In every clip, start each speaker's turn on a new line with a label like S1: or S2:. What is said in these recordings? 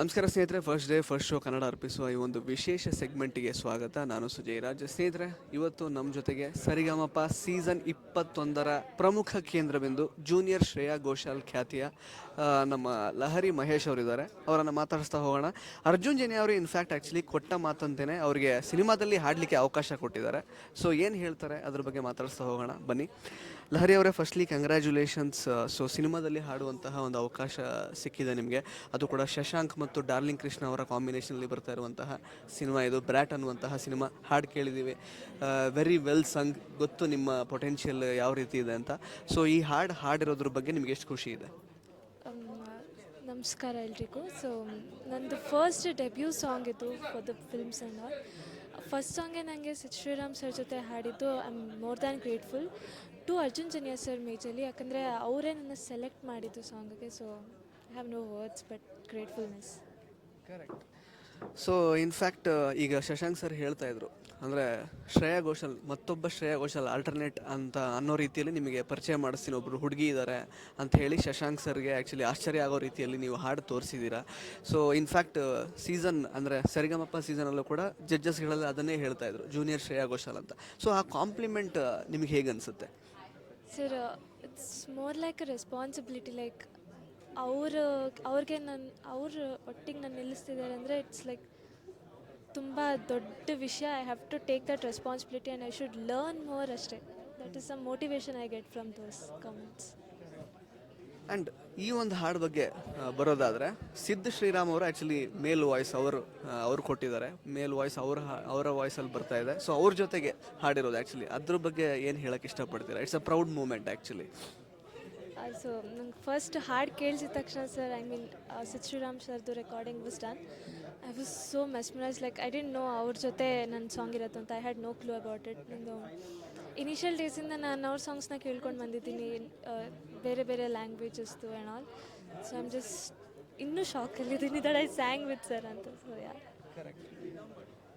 S1: ನಮಸ್ಕಾರ ಸ್ನೇಹಿತರೆ first day first show Kannada ಅರ್ಪಿಸುವ ಈ ಒಂದು ವಿಶೇಷ ಸೆಗ್ಮೆಂಟಿಗೆ ಸ್ವಾಗತ. ನಾನು ಸುಜಯ್ ರಾಜ್. ಸ್ನೇಹಿತರೆ, ಇವತ್ತು ನಮ್ಮ ಜೊತೆಗೆ ಸರಿಗಮಪ ಸೀಸನ್ ಇಪ್ಪತ್ತೊಂದರ ಪ್ರಮುಖ ಕೇಂದ್ರವೆಂದು ಜೂನಿಯರ್ ಶ್ರೇಯಾ ಘೋಷಾಲ್ ಖ್ಯಾತಿಯ ನಮ್ಮ ಲಹರಿ ಮಹೇಶ್ ಅವರಿದ್ದಾರೆ. ಅವರನ್ನು ಮಾತಾಡಿಸ್ತಾ ಹೋಗೋಣ. ಅರ್ಜುನ್ ಜನಿ ಅವರು ಇನ್ಫ್ಯಾಕ್ಟ್ ಆ್ಯಕ್ಚುಲಿ ಕೊಟ್ಟ ಮಾತಂತೇನೆ ಅವರಿಗೆ ಸಿನಿಮಾದಲ್ಲಿ ಹಾಡಲಿಕ್ಕೆ ಅವಕಾಶ ಕೊಟ್ಟಿದ್ದಾರೆ. ಸೊ ಏನು ಹೇಳ್ತಾರೆ? ಅದ್ರ ಬಗ್ಗೆ ಮಾತಾಡಿಸ್ತಾ ಹೋಗೋಣ. ಬನ್ನಿ. ಲಹರಿ ಅವರೇ ಫಸ್ಟ್ಲಿ ಕಂಗ್ರ್ಯಾಚುಲೇಷನ್ಸ್ ಸೊ ಸಿನಿಮಾದಲ್ಲಿ ಹಾಡುವಂತಹ ಒಂದು ಅವಕಾಶ ಸಿಕ್ಕಿದೆ ನಿಮಗೆ. ಅದು ಕೂಡ ಶಶಾಂಕ್ ಮತ್ತು ಡಾರ್ಲಿಂಗ್ ಕೃಷ್ಣ ಅವರ ಕಾಂಬಿನೇಷನಲ್ಲಿ ಬರ್ತಾ ಇರುವಂತಹ ಸಿನಿಮಾ ಇದು. ಬ್ರ್ಯಾಟ್ ಅನ್ನುವಂತಹ ಸಿನಿಮಾ ಹಾಡು ಕೇಳಿದ್ದೀವಿ ವೆರಿ ವೆಲ್ ಸಂಗ್ ಗೊತ್ತು ನಿಮ್ಮ ಪೊಟೆನ್ಷಿಯಲ್ ಯಾವ ರೀತಿ ಇದೆ ಅಂತ. ಸೊ ಈ ಹಾಡು ಹಾಡಿರೋದ್ರ ಬಗ್ಗೆ ನಿಮ್ಗೆ ಎಷ್ಟು ಖುಷಿ ಇದೆ?
S2: ನಮಸ್ಕಾರ ಎಲ್ರಿಗೂ. ಸೊ ನಂದು ಫಸ್ಟ್ ಡೆಬ್ಯೂ ಸಾಂಗ್ ಇದು for the films and all first ಸಾಂಗೇ ನನಗೆ ಶ್ರೀರಾಮ್ ಸರ್ ಜೊತೆ ಹಾಡಿದ್ದು I am more than grateful to Arjun Janya sir majorly ಯಾಕಂದರೆ ಅವರೇ ನನ್ನ ಸೆಲೆಕ್ಟ್ ಮಾಡಿದ್ದು ಸಾಂಗ್ಗೆ so I have no words but gratefulness
S1: correct so in fact ಈಗ Shashank sir ಹೇಳ್ತಾ ಇದ್ರು ಅಂದರೆ ಶ್ರೇಯಾ ಘೋಷಾಲ್, ಮತ್ತೊಬ್ಬ ಶ್ರೇಯಾ ಘೋಷಾಲ್ ಆಲ್ಟರ್ನೇಟ್ ಅಂತ ಅನ್ನೋ ರೀತಿಯಲ್ಲಿ ನಿಮಗೆ ಪರಿಚಯ ಮಾಡಿಸ್ತೀನಿ. ಒಬ್ಬರು ಹುಡುಗಿ ಇದ್ದಾರೆ ಅಂತ ಹೇಳಿ ಶಶಾಂಕ್ ಸರ್ಗೆ ಆ್ಯಕ್ಚುಲಿ ಆಶ್ಚರ್ಯ ಆಗೋ ರೀತಿಯಲ್ಲಿ ನೀವು ಹಾಡು ತೋರಿಸಿದ್ದೀರಾ ಸೊ ಇನ್ಫ್ಯಾಕ್ಟ್ ಸೀಸನ್ ಅಂದರೆ ಸರಿಗಮಪ್ಪ ಸೀಸನಲ್ಲೂ ಕೂಡ ಜಡ್ಜಸ್ಗಳಲ್ಲಿ ಅದನ್ನೇ ಹೇಳ್ತಾ ಇದ್ರು ಜೂನಿಯರ್ ಶ್ರೇಯಾ ಘೋಷಾಲ್ ಅಂತ. ಸೊ ಆ ಕಾಂಪ್ಲಿಮೆಂಟ್ ನಿಮಗೆ ಹೇಗೆ ಅನಿಸುತ್ತೆ?
S2: Sir it's more like a responsibility like ಅವರು, ಅವ್ರಿಗೆ ನನ್ನ ಅವ್ರ ಒಟ್ಟಿಗೆ ನಾನು ನಿಲ್ಲಿಸ್ತಿದ್ದಾರೆ ಅಂದರೆ ಇಟ್ಸ್ ಲೈಕ್ ತುಂಬ ದೊಡ್ಡ ವಿಷಯ. I have to take that responsibility and I should learn more ಅಷ್ಟೇ. That is some motivation I get from those comments
S1: and ಈ ಒಂದು ಹಾಡು ಬಗ್ಗೆ ಬರೋದಾದರೆ, ಸಿದ್ಧ ಶ್ರೀರಾಮ್ ಅವರು ಆ್ಯಕ್ಚುಲಿ ಮೇಲ್ ವಾಯ್ಸ್ ಅವರು ಅವ್ರು ಕೊಟ್ಟಿದ್ದಾರೆ. ಮೇಲ್ ವಾಯ್ಸ್ ಅವ್ರ ಅವರ ವಾಯ್ಸಲ್ಲಿ ಬರ್ತಾ ಇದೆ. ಸೊ ಅವ್ರ ಜೊತೆಗೆ ಹಾಡಿರೋದು ಆ್ಯಕ್ಚುಲಿ ಅದ್ರ ಬಗ್ಗೆ ಏನು ಹೇಳಕ್ಕೆ ಇಷ್ಟಪಡ್ತೀರಾ? It's a proud moment actually
S2: so ನಂಗೆ ಫಸ್ಟ್ ಹಾಡು ಕೇಳಿಸಿದ ತಕ್ಷಣ sir I mean Sid Sriram ಸರ್ದು recording was done I was so mesmerise like I didn't know ಅವ್ರ ಜೊತೆ ನನ್ನ ಸಾಂಗ್ ಇರುತ್ತೆ ಅಂತ. I had no clue about it ನಂದು ಇನಿಷಿಯಲ್ ಡೇಸಿಂದ ನಾನು ಅವ್ರ ಸಾಂಗ್ಸ್ನ ಕೇಳ್ಕೊಂಡು ಬಂದಿದ್ದೀನಿ ಆ, ಬೇರೆ ಬೇರೆ ಲ್ಯಾಂಗ್ವೇಜಸ್ದು and all so I'm just ಇನ್ನೂ ಶಾಕಲ್ಲಿದ್ದೀನಿ that I sang with sir ಅಂತ. ಸೊ ಯಾ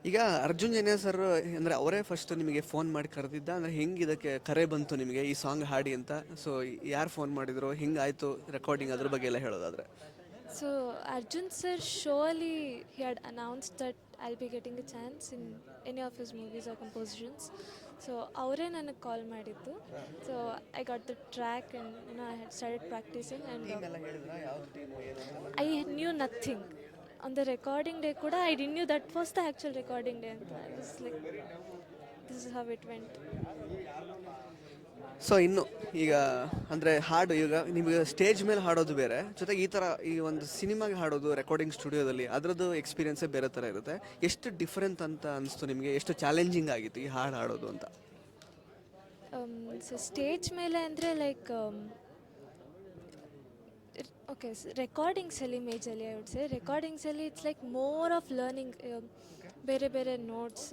S1: ಈಗ ಅರ್ಜುನ್ ಜನ್ಯ ಸರ್ ಅಂದರೆ ಅವರೇ ಫಸ್ಟ್ ನಿಮಗೆ ಫೋನ್ ಮಾಡಿ ಕರೆದಿದ್ದ ಅಂದ್ರೆ ಹೆಂಗೆ ಇದಕ್ಕೆ ಕರೆ ಬಂತು ನಿಮಗೆ ಈ ಸಾಂಗ್ ಹಾಡಿ ಅಂತ? ಸೊ ಯಾರು ಫೋನ್ ಮಾಡಿದ್ರು ಹಿಂಗಾಯಿತು ರೆಕಾರ್ಡಿಂಗ್ ಅದ್ರ ಬಗ್ಗೆ ಎಲ್ಲ ಹೇಳೋದಾದ್ರೆ?
S2: So Arjun sir ಶೋಲಿ he had announce that I'll be getting a chance in any of his movies or compositions so ಅವರೇ ನನಗೆ ಕಾಲ್ ಮಾಡಿದ್ದು. So I got the track and I had started practising and I knew nothing the recording day ಕೂಡ I did knew that was the actual recording day ಅಂತ is like this is how it went
S1: so ಇನ್ನು ಈಗ ಅಂದರೆ ಹಾಡು ಈಗ ನಿಮಗೆ stage ಮೇಲೆ ಹಾಡೋದು ಬೇರೆ. ಜೊತೆಗೆ ಈ ಥರ ಈ ಒಂದು ಸಿನಿಮಾಗೆ ಹಾಡೋದು ರೆಕಾರ್ಡಿಂಗ್ ಸ್ಟುಡಿಯೋದಲ್ಲಿ ಅದರದ್ದು ಎಕ್ಸ್ಪೀರಿಯನ್ಸೇ ಬೇರೆ ಥರ ಇರುತ್ತೆ. ಎಷ್ಟು ಡಿಫ್ರೆಂಟ್ ಅಂತ ಅನಿಸ್ತು ನಿಮಗೆ? ಎಷ್ಟು ಚಾಲೆಂಜಿಂಗ್ ಆಗಿತ್ತು ಈ ಹಾಡು ಹಾಡೋದು ಅಂತ?
S2: ಸೊ ಸ್ಟೇಜ್ ಮೇಲೆ ಅಂದರೆ ಲೈಕ್ ಓಕೆ ರೆಕಾರ್ಡಿಂಗ್ಸಲ್ಲಿ ಮೇಜಲ್ಲಿ I would say ರೆಕಾರ್ಡಿಂಗ್ಸಲ್ಲಿ it's like more of learning ಬೇರೆ ಬೇರೆ ನೋಟ್ಸ್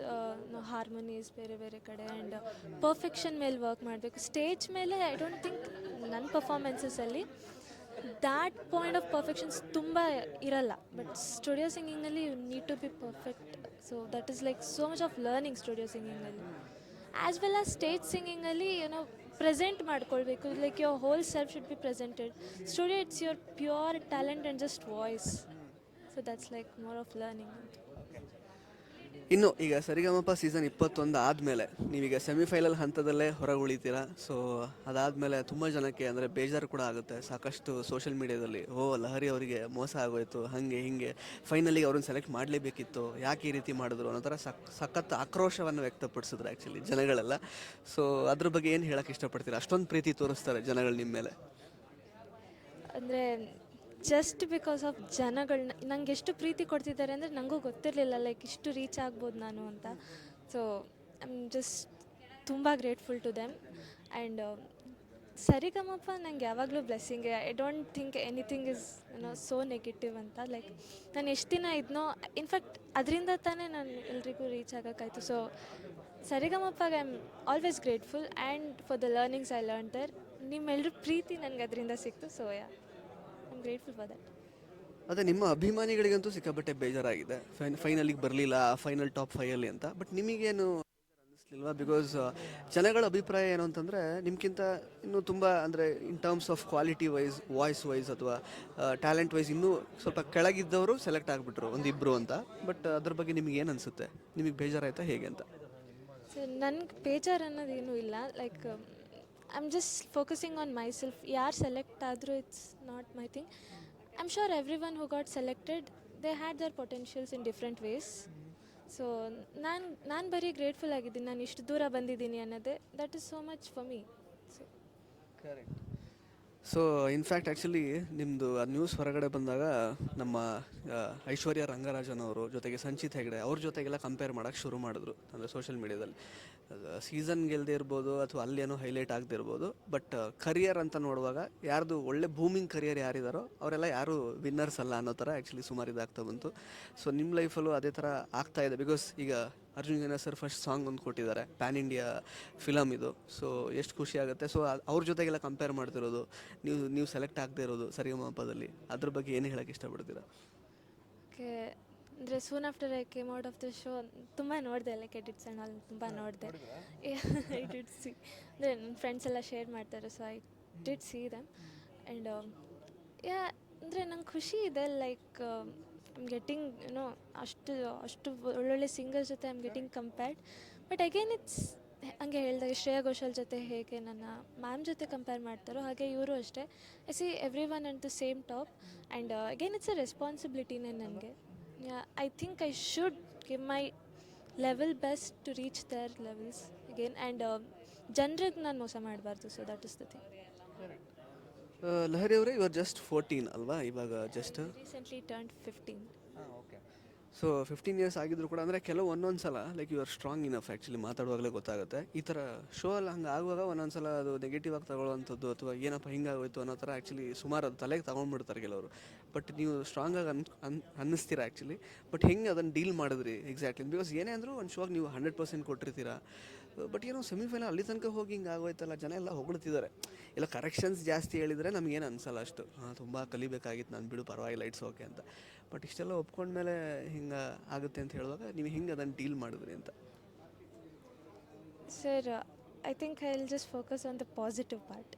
S2: ಹಾರ್ಮೋನೀಸ್ ಬೇರೆ ಬೇರೆ ಕಡೆ ಆ್ಯಂಡ್ ಪರ್ಫೆಕ್ಷನ್ ಮೇಲೆ ವರ್ಕ್ ಮಾಡಬೇಕು ಸ್ಟೇಜ್ ಮೇಲೆ ಐ ಡೋಂಟ್ ಥಿಂಕ್ ನನ್ನ ಪರ್ಫಾರ್ಮೆನ್ಸಸಲ್ಲಿ ದ್ಯಾಟ್ ಪಾಯಿಂಟ್ ಆಫ್ ಪರ್ಫೆಕ್ಷನ್ಸ್ ತುಂಬ ಇರಲ್ಲ but studio ಸಿಂಗಿಂಗಲ್ಲಿ you need to be perfect so that is like so much of learning studio ಸಿಂಗಿಂಗಲ್ಲಿ as well as stage ಸಿಂಗಿಂಗಲ್ಲಿ ಏನೋ present ಮಾಡ್ಕೊಳ್ಬೇಕು. Like your whole self should be presented studio it's your pure talent and just voice so that's like more of learning
S1: ಇನ್ನು ಈಗ ಸರಿಗಮಪ season ಇಪ್ಪತ್ತೊಂದು ಆದಮೇಲೆ, ನೀವೀಗ semifinal ಹಂತದಲ್ಲೇ ಹೊರಗೆ ಉಳಿತೀರಾ? ಸೊ ಅದಾದಮೇಲೆ ತುಂಬ ಜನಕ್ಕೆ ಅಂದರೆ ಬೇಜಾರು ಕೂಡ ಆಗುತ್ತೆ. ಸಾಕಷ್ಟು ಸೋಷಿಯಲ್ ಮೀಡಿಯಾದಲ್ಲಿ ಓ, ಲಹರಿ ಅವರಿಗೆ ಮೋಸ ಆಗೋಯ್ತು, ಹಾಗೆ, ಹೀಗೆ ಫೈನಲಿಗೆ ಅವ್ರನ್ನ ಸೆಲೆಕ್ಟ್ ಮಾಡಲೇಬೇಕಿತ್ತು, ಯಾಕೆ ಈ ರೀತಿ ಮಾಡಿದ್ರು? ಅನ್ನೋ ಥರ ಸಕ್, ಸಖತ್ ಆಕ್ರೋಶವನ್ನು ವ್ಯಕ್ತಪಡಿಸಿದ್ರು ಆ್ಯಕ್ಚುಲಿ ಜನಗಳೆಲ್ಲ. ಸೊ ಅದ್ರ ಬಗ್ಗೆ ಏನು ಹೇಳೋಕ್ಕೆ ಇಷ್ಟಪಡ್ತೀರಾ? ಅಷ್ಟೊಂದು ಪ್ರೀತಿ ತೋರಿಸ್ತಾರೆ ಜನಗಳು ನಿಮ್ಮ ಮೇಲೆ.
S2: ಅಂದರೆ ಜಸ್ಟ್ ಬಿಕಾಸ್ ಆಫ್ ಜನಗಳನ್ನ, ನಂಗೆ ಎಷ್ಟು ಪ್ರೀತಿ ಕೊಡ್ತಿದ್ದಾರೆ ಅಂದರೆ ನನಗೂ ಗೊತ್ತಿರಲಿಲ್ಲ ಲೈಕ್ ಇಷ್ಟು ರೀಚ್ ಆಗ್ಬೋದು ನಾನು ಅಂತ. ಸೊ ಐ ಜಸ್ಟ್ ತುಂಬ grateful to them and Saregamapa ನಂಗೆ ಯಾವಾಗಲೂ blessing I don't think anything is no so negative ಅಂತ. ಲೈಕ್ ನಾನು ಎಷ್ಟು ದಿನ ಇದ್ನೋ ಇನ್ಫ್ಯಾಕ್ಟ್ ಅದರಿಂದ ತಾನೇ ನಾನು ಎಲ್ರಿಗೂ ರೀಚ್ ಆಗೋಕ್ಕಾಯ್ತು. So ಸರಿಗಮಪ್ಪಾಗ I am always grateful and for the learnings I learn there ನಿಮ್ಮೆಲ್ಲರೂ ಪ್ರೀತಿ ನನಗೆ ಅದರಿಂದ ಸಿಕ್ತು. So yeah grateful for that
S1: ಅದೇ ನಿಮ್ಮ ಅಭಿಮಾನಿಗಳಿಗಂತೂ ಸಿಕ್ಕಾಪಟ್ಟೆ ಬೇಜಾರಾಗಿದೆ. ಫೈನ್ ಫೈನಲಿಗೆ ಬರಲಿಲ್ಲ ಫೈನಲ್ ಟಾಪ್ ಫೈಯಲ್ಲಿ ಅಂತ. ಬಟ್ ನಿಮಗೇನು ಅನ್ನಿಸ್ಲಿಲ್ವಾ ಬಿಕಾಸ್ ಜನಗಳ ಅಭಿಪ್ರಾಯ ಏನು ಅಂತಂದರೆ ನಿಮ್ಗಿಂತ ಇನ್ನೂ ತುಂಬ ಅಂದರೆ in terms of quality wise voice wise ಅಥವಾ ಟ್ಯಾಲೆಂಟ್ ವೈಸ್ ಇನ್ನೂ ಸ್ವಲ್ಪ ಕೆಳಗಿದ್ದವರು ಸೆಲೆಕ್ಟ್ ಆಗಿಬಿಟ್ರು ಒಂದಿಬ್ಬರು ಅಂತ. ಬಟ್ ಅದ್ರ ಬಗ್ಗೆ ನಿಮ್ಗೆ ಏನು ಅನಿಸುತ್ತೆ? ನಿಮಗೆ ಬೇಜಾರಾಯ್ತಾ ಹೇಗೆ ಅಂತ?
S2: ಸೊ ನನಗೆ ಬೇಜಾರು ಅನ್ನೋದೇನೂ ಇಲ್ಲ. Like I am just focusing on myself ಯಾರು ಸೆಲೆಕ್ಟ್ ಆದರೂ it's not my thing I am sure every one who got selected they had their potentials in different ways so ನಾನು ನಾನು ಬರೀ ಗ್ರೇಟ್ಫುಲ್ ಆಗಿದ್ದೀನಿ. ನಾನು ಇಷ್ಟು ದೂರ ಬಂದಿದ್ದೀನಿ ಅನ್ನೋದೇ that is so much for me so
S1: so in fact actually ನಿಮ್ಮದು ಆ ನ್ಯೂಸ್ ಹೊರಗಡೆ ಬಂದಾಗ ನಮ್ಮ ಐಶ್ವರ್ಯ ರಂಗರಾಜನ್ ಅವರು ಜೊತೆಗೆ ಸಂಚಿತ್ ಹೆಗ್ಡೆ, ಅವ್ರ ಜೊತೆಗೆಲ್ಲ ಕಂಪೇರ್ ಮಾಡೋಕ್ಕೆ ಶುರು ಮಾಡಿದ್ರು, ಅಂದರೆ ಸೋಷಿಯಲ್ ಮೀಡಿಯಾದಲ್ಲಿ ಸೀಸನ್ ಗೆಲ್ಲದೆ ಇರ್ಬೋದು ಅಥವಾ ಅಲ್ಲೇನೋ ಹೈಲೈಟ್ ಆಗದಿರ್ಬೋದು ಬಟ್ ಕರಿಯರ್ ಅಂತ ನೋಡುವಾಗ ಯಾರ್ದು ಒಳ್ಳೆ ಬೂಮಿಂಗ್ ಕರಿಯರ್ ಯಾರಿದಾರೋ ಅವರೆಲ್ಲ ಯಾರು ವಿನ್ನರ್ಸ್ ಅಲ್ಲ ಅನ್ನೋ ಥರ ಆ್ಯಕ್ಚುಲಿ ಸುಮಾರು ಇದಾಗ್ತಾ ಬಂತು. ಸೊ ನಿಮ್ಮ ಲೈಫಲ್ಲೂ ಅದೇ ಥರ ಆಗ್ತಾ ಇದೆ ಬಿಕಾಸ್ ಈಗ ಅರ್ಜುನ್ ಜನ ಸರ್ ಫಸ್ಟ್ ಸಾಂಗ್ ಒಂದು ಕೊಟ್ಟಿದ್ದಾರೆ ಪ್ಯಾನ್ ಇಂಡಿಯಾ ಫಿಲಮ್ ಇದು. ಸೊ ಎಷ್ಟು ಖುಷಿ ಆಗುತ್ತೆ. ಸೊ ಅವ್ರ ಜೊತೆಗೆಲ್ಲ ಕಂಪೇರ್ ಮಾಡ್ತಿರೋದು, ನೀವು ನೀವು ಸೆಲೆಕ್ಟ್ ಆಗದೆ ಇರೋದು ಸರಿಗಮಪದಲ್ಲಿ ಅದ್ರ ಬಗ್ಗೆ ಏನು ಹೇಳೋಕ್ಕೆ ಇಷ್ಟಪಡ್ತೀರಾ?
S2: ಓಕೆ ಅಂದರೆ soon after I came out of the show ತುಂಬ ನೋಡಿದೆ ಲೈಕ್ ಎಡಿಟ್ಸ್ ಆ್ಯಂಡ್ ಆಲ್ ತುಂಬ ನೋಡಿದೆ. ಐ ಡಿಡ್ ಸಿ ಅಂದರೆ ನನ್ನ ಫ್ರೆಂಡ್ಸ್ ಎಲ್ಲ ಶೇರ್ ಮಾಡ್ತಾರೆ so I did see them and yeah ಅಂದರೆ ನಂಗೆ ಖುಷಿ ಇದೆ ಲೈಕ್ ಐಮ್ ಗೆಟಿಂಗ್ ಏನೋ ಅಷ್ಟು ಅಷ್ಟು ಒಳ್ಳೊಳ್ಳೆ ಸಿಂಗರ್ ಜೊತೆ I'm getting compared but again it's ಹಂಗೆ ಹೇಳಿದಾಗ ಶ್ರೇಯಾ ಘೋಷಾಲ್ ಜೊತೆ ಹೇಗೆ ನನ್ನ ಮ್ಯಾಮ್ ಜೊತೆ ಕಂಪೇರ್ ಮಾಡ್ತಾರೋ ಹಾಗೆ ಇವರು ಅಷ್ಟೇ. I see every one and the same top and again it's a ರೆಸ್ಪಾನ್ಸಿಬಿಲಿಟಿನೇ ನನಗೆ I think I should give my level best to reach their levels again and ಜನರಿಗೆ ನಾನು ಮೋಸ ಮಾಡಬಾರ್ದು so that is the thing
S1: Lahari ಅವರೇ ಇವರು just fourteen ಅಲ್ವಾ? ಇವಾಗ just
S2: recently turn fifteen
S1: okay so fifteen years ಆಗಿದ್ರು ಕೂಡ ಅಂದರೆ ಕೆಲವು ಒಂದೊಂದು ಸಲ like you are strong enough actually ಮಾತಾಡುವಾಗಲೇ ಗೊತ್ತಾಗುತ್ತೆ. ಈ ಥರ ಶೋ ಅಲ್ಲಿ ಹಂಗೆ ಆಗುವಾಗ ಒಂದೊಂದು ಸಲ ಅದು ನೆಗೆಟಿವ್ ಆಗಿ ತಗೊಳ್ಳೋವಂಥದ್ದು ಅಥವಾ ಏನಪ್ಪ ಹಿಂಗಾಗೋಯ್ತು ಅನ್ನೋ ಥರ ಆ್ಯಕ್ಚುಲಿ ಸುಮಾರು ಅದು ತಲೆಗೆ ತಗೊಂಡ್ಬಿಡ್ತಾರೆ ಕೆಲವರು. ಬಟ್ ನೀವು ಸ್ಟ್ರಾಂಗ್ ಆಗಿ ಅನ್ ಅನ್ ಅನ್ನಿಸ್ತೀರಾ ಆ್ಯಕ್ಚುಲಿ ಬಟ್ ಹೆಂಗೆ ಅದನ್ನು ಡೀಲ್ ಮಾಡಿದ್ರಿ ಎಕ್ಸಾಕ್ಟ್ಲಿ ಬಿಕಾಸ್ ಏನೇ ಅಂದರೂ ಒಂದು ಶೋಗೆ ನೀವು ಹಂಡ್ರೆಡ್ ಪರ್ಸೆಂಟ್ ಕೊಟ್ಟಿರ್ತೀರಾ. ಬಟ್ ಏನೋ ಸೆಮಿಫೈನಲ್ ಅಲ್ಲಿ ತನಕ ಹೋಗಿ ಹಿಂಗೆ ಆಗೋಯ್ತಲ್ಲ, ಜನ ಎಲ್ಲ ಹೊಗಳ್ತಿದ್ದಾರೆ. ಇಲ್ಲ ಕರೆಕ್ಷನ್ಸ್ ಜಾಸ್ತಿ ಹೇಳಿದರೆ ನಮಗೇನು ಅನ್ಸಲ್ಲ ಅಷ್ಟು. ಹಾಂ, ತುಂಬ ಕಲಿಬೇಕಾಗಿತ್ತು ನಾನು ಬಿಡು, ಪರವಾಗಿಲ್ಲ ಇಟ್ಸ್ ಓಕೆ ಅಂತ. ಬಟ್ ಇಷ್ಟೆಲ್ಲ ಒಪ್ಕೊಂಡ್ಮೇಲೆ ಹಿಂಗೆ ಆಗುತ್ತೆ ಅಂತ ಹೇಳುವಾಗ ನೀವು ಹಿಂಗೆ ಅದನ್ನು ಡೀಲ್ ಮಾಡಿದ್ರಿ ಅಂತ?
S2: Sir I think I will just focus on the positive part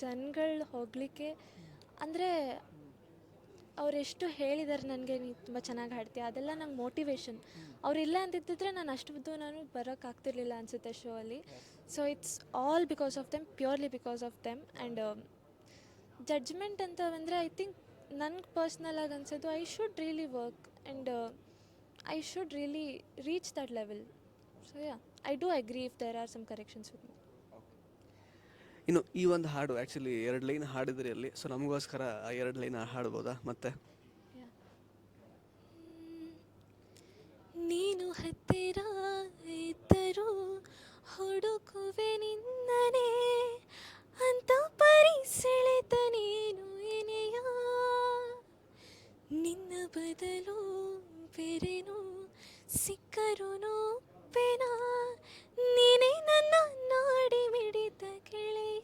S2: ಜನಗಳು ಹೋಗಲಿಕ್ಕೆ, ಅಂದರೆ ಅವರೆಷ್ಟು ಹೇಳಿದ್ದಾರೆ ನನಗೆ, ನೀ ತುಂಬ ಚೆನ್ನಾಗಿ ಹಾಡ್ತೀಯ, ಅದೆಲ್ಲ ನಂಗೆ ಮೋಟಿವೇಶನ್ ಅವರಿಲ್ಲ ಅಂತಿದ್ದಿದ್ರೆ ನಾನು ಅಷ್ಟು ನಾನು ಬರೋಕ್ಕಾಗ್ತಿರ್ಲಿಲ್ಲ ಅನಿಸುತ್ತೆ ಶೋ ಅಲ್ಲಿ. So it's all because of them purely because of them and judgement ಅಂತ ಬಂದರೆ ಐ ಥಿಂಕ್ ನನಗೆ ಪರ್ಸ್ನಲ್ ಆಗಿ ಅನ್ಸೋದು I should really work and I should really reach that level so yeah I do agree if there are some corrections with me
S1: ಇನ್ನು ಈ ಒಂದು ಹಾಡು actually ಎರಡು ಲೈನ್ ಹಾಡಿದ್ರಿ ಅಲ್ಲಿ ಸೊ ನಮಗೋಸ್ಕರ ಆ ಎರಡು ಲೈನ್ ಹಾಡ್ಬೋದಾ ಮತ್ತೆ?
S2: ನೀನು ಹತ್ತಿರ ಇದ್ದರೂ ಹುಡುಕುವೆ ನಿನ್ನನೇ ಅಂತ ಪರಿ ಸೆಳೆತ ನೀನು ಎನೆಯ ನಿನ್ನ ಬದಲು ಬೇರೆನು ಸಿಕ್ಕರು ನೋಪೇನ ನೀನೇ ನನ್ನ ನಾಡಿ ಮಿಡಿತ ಗೆಳೆಯ.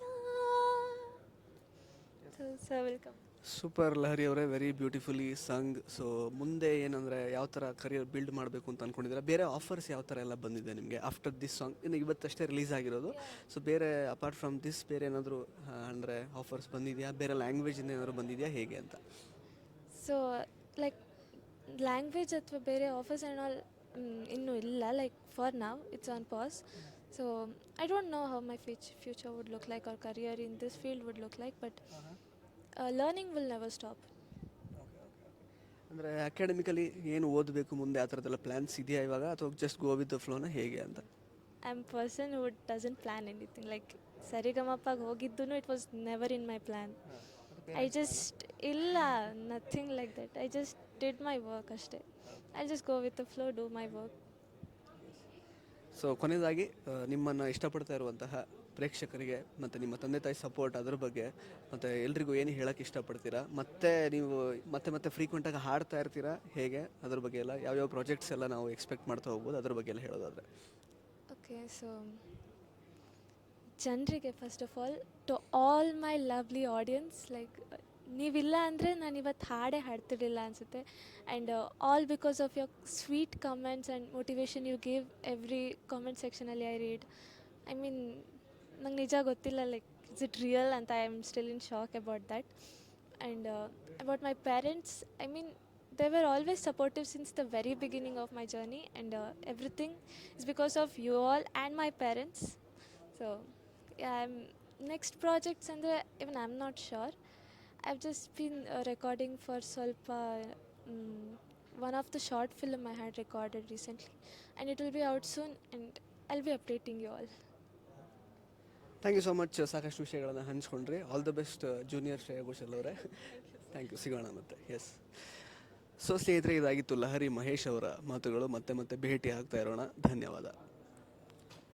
S2: ಸೊ ವೆಲ್ಕಮ್
S1: ಸೂಪರ್ ಲಹರಿ ಅವರೇ ವೆರಿ ಬ್ಯೂಟಿಫುಲಿ ಸಾಂಗ್ ಸೊ ಮುಂದೆ ಏನಂದರೆ ಯಾವ ಥರ ಕರಿಯರ್ ಬಿಲ್ಡ್ ಮಾಡಬೇಕು ಅಂತ ಅಂದ್ಕೊಂಡಿದ್ದೀರಾ ಬೇರೆ ಆಫರ್ಸ್ ಯಾವ ಥರ ಎಲ್ಲ ಬಂದಿದೆ ನಿಮಗೆ ಆಫ್ಟರ್ ದಿಸ್ ಸಾಂಗ್ ಇನ್ನು ಇವತ್ತಷ್ಟೇ ರಿಲೀಸ್ ಆಗಿರೋದು. ಸೊ ಬೇರೆ ಅಪಾರ್ಟ್ ಫ್ರಮ್ ದಿಸ್ ಬೇರೆ ಏನಾದರೂ ಅಂದರೆ ಆಫರ್ಸ್ ಬಂದಿದೆಯಾ? ಬೇರೆ ಲ್ಯಾಂಗ್ವೇಜಿಂದ ಏನಾದರೂ ಬಂದಿದೆಯಾ? ಹೇಗೆ ಅಂತ?
S2: ಸೊ ಲೈಕ್ ಲ್ಯಾಂಗ್ವೇಜ್ ಅಥವಾ ಬೇರೆ ಆಫೀಸ್ ಆ್ಯಂಡ್ ಆಲ್ ಇನ್ನೂ ಇಲ್ಲ. ಲೈಕ್ ಫಾರ್ ನಾವ್ it's on pause so I don't know how my future future would look like ಅವ್ರ career in this field would look like but learning will never stop
S1: ಅಂದರೆ academically ಏನು ಓದಬೇಕು ಮುಂದೆ? ಆ ಥರದ್ದೆಲ್ಲ ಪ್ಲ್ಯಾನ್ಸ್ ಇದೆಯಾ ಇವಾಗ? ಅಥವಾ ಜಸ್ಟ್ ಗೋ ವಿತ್ ದ ಫ್ಲೋನ ಹೇಗೆ ಅಂತ?
S2: I am person would doesn't plan anything like ಸರಿಗಮಪ್ಪಾಗಿ ಹೋಗಿದ್ದು it was never in my plan I just ಇಲ್ಲ nothing like that I just did my work ಅಷ್ಟೇ. I just go with the flow do my work
S1: so ಕೊನೆಯದಾಗಿ ನಿಮ್ಮನ್ನು ಇಷ್ಟಪಡ್ತಾ ಇರುವಂತಹ ಪ್ರೇಕ್ಷಕರಿಗೆ ಮತ್ತು ನಿಮ್ಮ ತಂದೆ ತಾಯಿ ಸಪೋರ್ಟ್ ಅದ್ರ ಬಗ್ಗೆ ಮತ್ತು ಎಲ್ರಿಗೂ ಏನು ಹೇಳಕ್ಕೆ ಇಷ್ಟಪಡ್ತೀರಾ? ಮತ್ತೆ ನೀವು ಮತ್ತೆ ಮತ್ತೆ ಫ್ರೀಕ್ವೆಂಟಾಗಿ ಹಾಡ್ತಾ ಇರ್ತೀರಾ? ಹೇಗೆ? ಅದ್ರ ಬಗ್ಗೆ ಎಲ್ಲ ಯಾವ್ಯಾವ ಪ್ರಾಜೆಕ್ಟ್ಸ್ ಎಲ್ಲ ನಾವು ಎಕ್ಸ್ಪೆಕ್ಟ್ ಮಾಡ್ತಾ ಹೋಗ್ಬೋದು? ಅದ್ರ ಬಗ್ಗೆ ಎಲ್ಲ ಹೇಳೋದಾದ್ರೆ.
S2: ಓಕೆ ಸೊ ಜನರಿಗೆ first of all to all my lovely audience like ನೀವಿಲ್ಲ ಅಂದರೆ ನಾನು ಇವತ್ತು ಹಾಡೇ ಹಾಡ್ತಿರ್ಲಿಲ್ಲ ಅನಿಸುತ್ತೆ and all because of your sweet comments and motivation you give every comment ಸೆಕ್ಷನಲ್ಲಿ ಐ ರೀಡ್ ಐ ಮೀನ್ ನಂಗೆ ನಿಜ ಗೊತ್ತಿಲ್ಲ ಲೈಕ್ ಇಸ್ ಇಟ್ ರಿಯಲ್ ಅಂತ I am still in shock about that and about my parents I mean they were always supportive since the very beginning of my journey and uh, everything is because of you all and my parents so yeah i'm next projects and even i'm not sure i've just been uh, recording for solpa um, one of the short film i had recorded recently and it will be out soon and i'll be updating you all
S1: thank you so much ಸಾಕಷ್ಟು ವಿಷಯಗಳನ್ನು ಹಂಚ್ಕೊಂಡ್ರಿ all the best junior Shreya Ghoshal ಅವರೇ thank you ಸಿಗೋಣ ಮತ್ತೆ S so ಸ್ನೇಹಿತರೆ ಇದಾಗಿತ್ತು ಲಹರಿ ಮಹೇಶ್ ಅವರ ಮಾತುಗಳು ಮತ್ತೆ ಮತ್ತೆ ಭೇಟಿ ಆಗ್ತಾ ಇರೋಣ ಧನ್ಯವಾದ